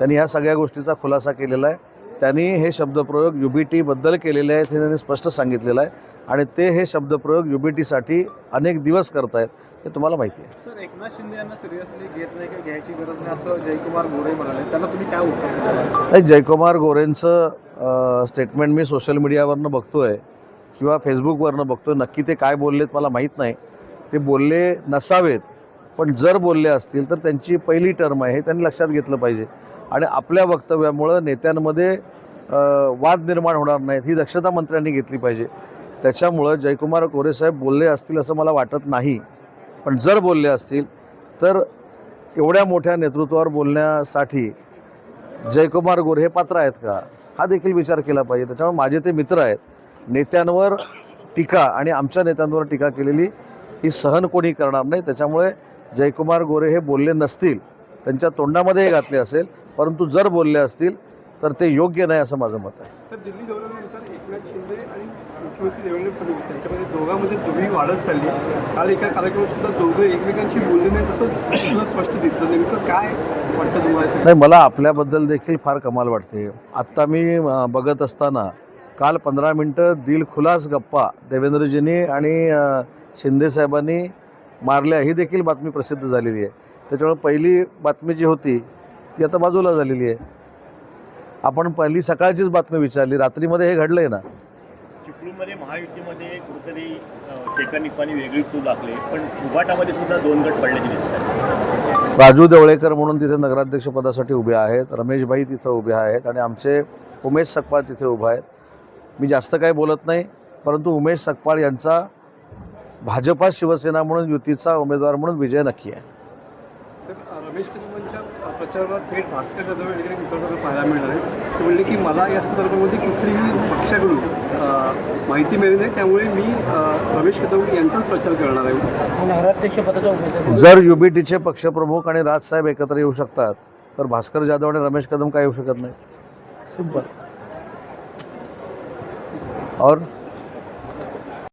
त्यांनी ह्या सगळ्या गोष्टीचा खुलासा केलेला आहे. त्यांनी हे शब्दप्रयोग यू बी टीबद्दल केलेले आहेत हे त्यांनी स्पष्ट सांगितलेलं आहे. आणि ते हे शब्दप्रयोग यू बी टीसाठी अनेक दिवस करतायत हे तुम्हाला माहिती आहे. सर एकनाथ शिंदे यांना सिरियसली घेत नाही किंवा घ्यायची गरज नाही असं जयकुमार गोरे म्हणाले. त्याला तुम्ही काय उत्तर नाही जयकुमार गोरेंचं स्टेटमेंट मी सोशल मीडियावरनं बघतो आहे किंवा फेसबुकवरनं बघतो नक्की ते काय बोललेत मला माहीत नाही. ते बोलले नसावेत पण जर बोलले असतील तर त्यांची पहिली टर्म आहे हे त्यांनी लक्षात घेतलं पाहिजे. आणि आपल्या वक्तव्यामुळं नेत्यांमध्ये वाद निर्माण होणार नाहीत ही दक्षता मंत्र्यांनी घेतली पाहिजे. त्याच्यामुळं जयकुमार गोरेसाहेब बोलले असतील असं मला वाटत नाही. पण जर बोलले असतील तर एवढ्या मोठ्या नेतृत्वावर बोलण्यासाठी जयकुमार गोरे हे पात्र आहेत का? हा देखील विचार केला पाहिजे. त्याच्यामुळे माझे ते मित्र आहेत. नेत्यांवर टीका आणि आमच्या नेत्यांवर टीका केलेली ही सहन कोणी करणार नाही. त्याच्यामुळे जयकुमार गोरे हे बोलले नसतील त्यांच्या तोंडामध्ये घातले असेल परंतु जर बोलले असतील तर ते योग्य नाही असं माझं मत आहे. तर दिल्ली दौऱ्यानंतर एकनाथ शिंदे आणि मुख्यमंत्री देवेंद्र फडणवीस यांच्यामध्ये दोघांमध्ये दुरी वाढत चालली. काल एका कार्यक्रमात सुद्धा दोघं एकमेकांशी बोलले नाही तसं स्पष्ट दिसलं. नेमकं काय वाटतं तुम्हाला सगळं? नाही मला आपल्याबद्दल देखील फार कमाल वाटते. आत्ता मी बघत असताना काल पंधरा मिनटं दिलखुलास गप्पा देवेंद्रजींनी आणि शिंदेसाहेबांनी मारल्या ही देखील बातमी प्रसिद्ध झालेली आहे. त्याच्यामुळे पहिली बातमी जी होती ती आता बाजूला झालेली आहे. आपण पहिली सकाळचीच बातमी विचारली रात्रीमध्ये हे घडलं आहे ना. चिपळूणमध्ये महायुतीमध्ये कुठेतरी शेखर निपाणी वेगळी चूल लागली पण उभाटामध्ये सुद्धा दोन गट पडल्याचे दिसत आहेत राजू देवळेकर म्हणून तिथे नगराध्यक्षपदासाठी उभे आहेत रमेशभाई तिथं उभे आहेत आणि आमचे उमेश सकपाळ तिथे उभा आहेत. मी जास्त काही बोलत नाही परंतु उमेश सकपाळ यांचा भाजपा शिवसेना म्हणून युतीचा उमेदवार म्हणून विजय नक्की आहे. रमेश कदमांच्या प्रचारात थेट भास्कर जाधव वगैरे मित्रांकडे पाहायला मिळणार आहे ते म्हणले की मला या संदर्भामध्ये कुठलीही पक्षाकडून माहिती मिळाली नाही. त्यामुळे मी रमेश कदम यांचाच प्रचार करणार आहे. नगराध्यक्षपदाचा उमेदवार जर युबीटीचे पक्षप्रमुख आणि राजसाहेब एकत्र येऊ शकतात तर भास्कर जाधव आणि रमेश कदम काय येऊ शकत नाही सिंपल. और?